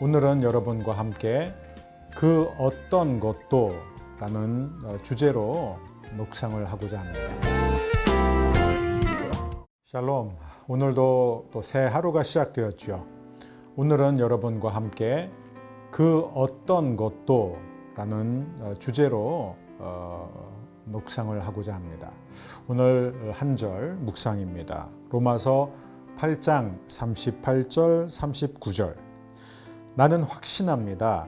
오늘은 여러분과 함께 그 어떤 것도 라는 어, 주제로 묵상을 하고자 합니다. 샬롬. 오늘도 또 새 하루가 시작되었죠. 오늘은 여러분과 함께 그 어떤 것도 라는 어, 주제로 어, 묵상을 하고자 합니다. 오늘 한 절 묵상입니다. 로마서 8장 38절 39절. 나는 확신합니다.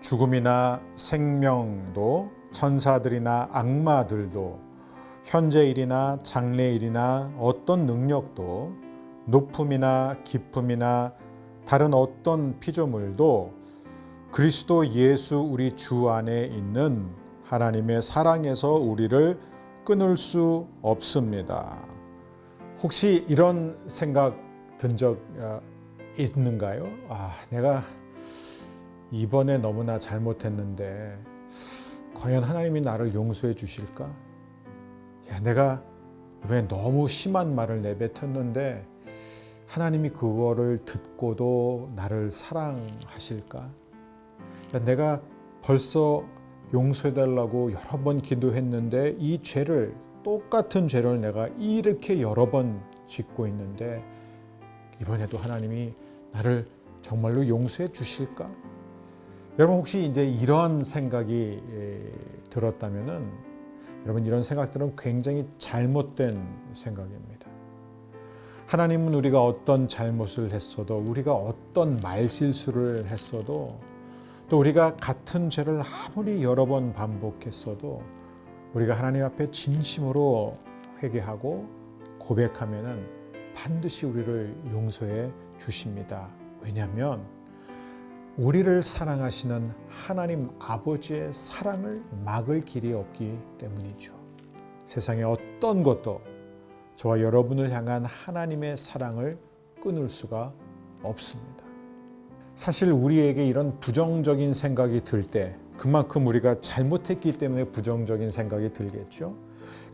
죽음이나 생명도 천사들이나 악마들도 현재 일이나 장래 일이나 어떤 능력도 높음이나 깊음이나 다른 어떤 피조물도 그리스도 예수 우리 주 안에 있는 하나님의 사랑에서 우리를 끊을 수 없습니다. 혹시 이런 생각 든 적 있는가요? 아, 내가 이번에 너무나 잘못했는데 과연 하나님이 나를 용서해 주실까? 야, 내가 이번에 너무 심한 말을 내뱉었는데 하나님이 그거를 듣고도 나를 사랑하실까? 야, 내가 벌써 용서해 달라고 여러 번 기도했는데 이 죄를 똑같은 죄를 내가 이렇게 여러 번 짓고 있는데 이번에도 하나님이 나를 정말로 용서해 주실까? 여러분 혹시 이제 이런 생각이 들었다면은 여러분 이런 생각들은 굉장히 잘못된 생각입니다. 하나님은 우리가 어떤 잘못을 했어도 우리가 어떤 말실수를 했어도 또 우리가 같은 죄를 아무리 여러 번 반복했어도 우리가 하나님 앞에 진심으로 회개하고 고백하면은 반드시 우리를 용서해 주십니다. 왜냐하면 우리를 사랑하시는 하나님 아버지의 사랑을 막을 길이 없기 때문이죠. 세상에 어떤 것도 저와 여러분을 향한 하나님의 사랑을 끊을 수가 없습니다. 사실 우리에게 이런 부정적인 생각이 들 때 그만큼 우리가 잘못했기 때문에 부정적인 생각이 들겠죠.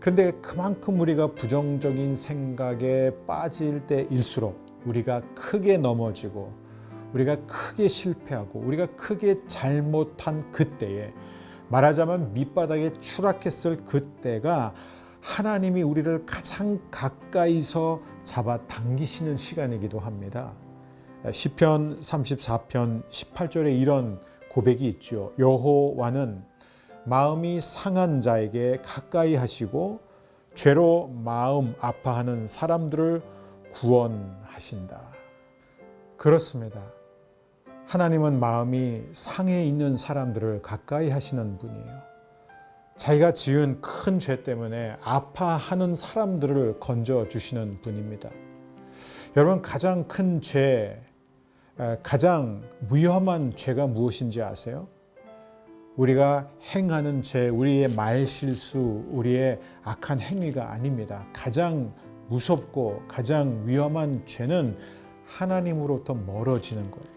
그런데 그만큼 우리가 부정적인 생각에 빠질 때일수록 우리가 크게 넘어지고 우리가 크게 실패하고 우리가 크게 잘못한 그때에 말하자면 밑바닥에 추락했을 그때가 하나님이 우리를 가장 가까이서 잡아 당기시는 시간이기도 합니다. 시편 34편 18절에 이런 고백이 있죠. 여호와는 마음이 상한 자에게 가까이 하시고 죄로 마음 아파하는 사람들을 구원하신다. 그렇습니다. 하나님은 마음이 상해 있는 사람들을 가까이 하시는 분이에요. 자기가 지은 큰 죄 때문에 아파하는 사람들을 건져 주시는 분입니다. 여러분 가장 큰 죄, 가장 위험한 죄가 무엇인지 아세요? 우리가 행하는 죄, 우리의 말 실수, 우리의 악한 행위가 아닙니다. 가장 무섭고 가장 위험한 죄는 하나님으로부터 멀어지는 거예요.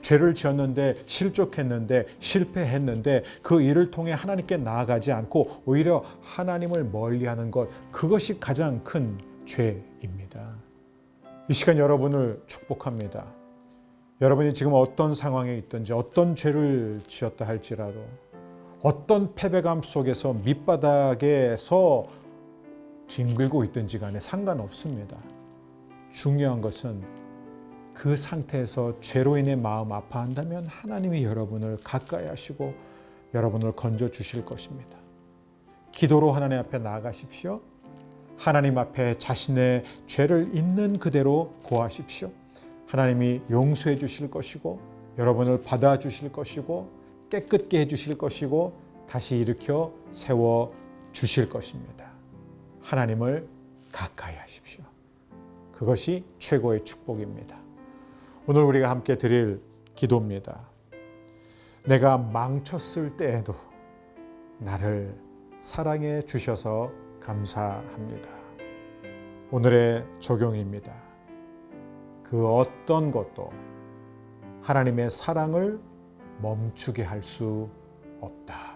죄를 지었는데 실족했는데 실패했는데 그 일을 통해 하나님께 나아가지 않고 오히려 하나님을 멀리하는 것 그것이 가장 큰 죄입니다. 이 시간 여러분을 축복합니다. 여러분이 지금 어떤 상황에 있든지 어떤 죄를 지었다 할지라도 어떤 패배감 속에서 밑바닥에서 뒹굴고 있든지 간에 상관없습니다. 중요한 것은 그 상태에서 죄로 인해 마음 아파한다면 하나님이 여러분을 가까이 하시고 여러분을 건져 주실 것입니다. 기도로 하나님 앞에 나아가십시오. 하나님 앞에 자신의 죄를 있는 그대로 고하십시오. 하나님이 용서해 주실 것이고 여러분을 받아 주실 것이고 깨끗게 해 주실 것이고 다시 일으켜 세워 주실 것입니다. 하나님을 가까이 하십시오. 그것이 최고의 축복입니다. 오늘 우리가 함께 드릴 기도입니다. 내가 망쳤을 때에도 나를 사랑해 주셔서 감사합니다. 오늘의 적용입니다. 그 어떤 것도 하나님의 사랑을 멈추게 할 수 없다.